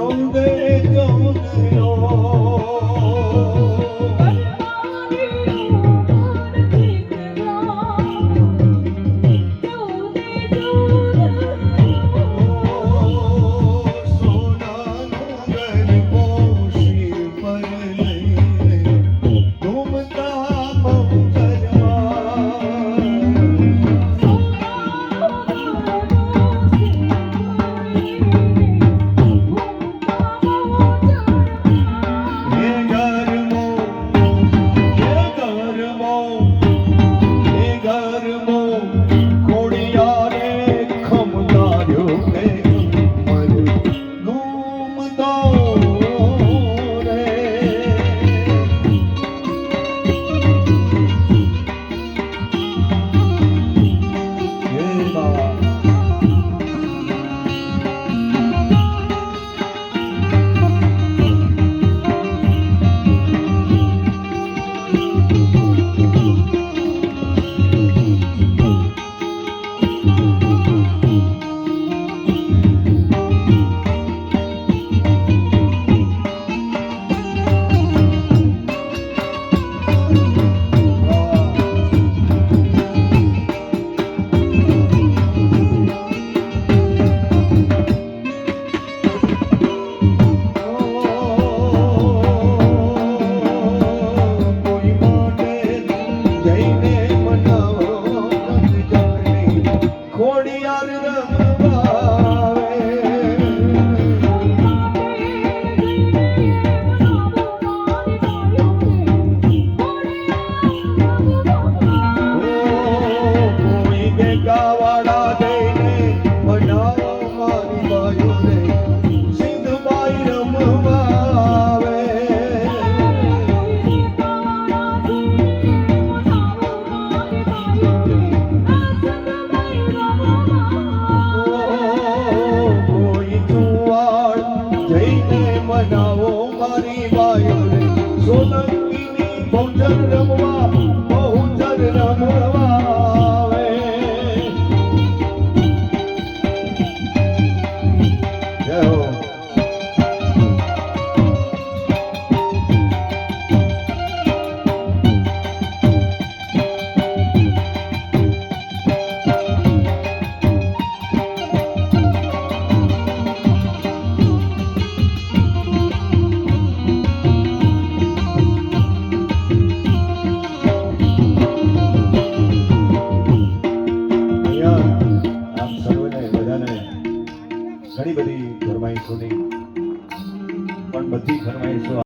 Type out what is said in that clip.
চলে চলে ઘણી બધી ફરમાઈશોની પણ બધી ફરમાઈશો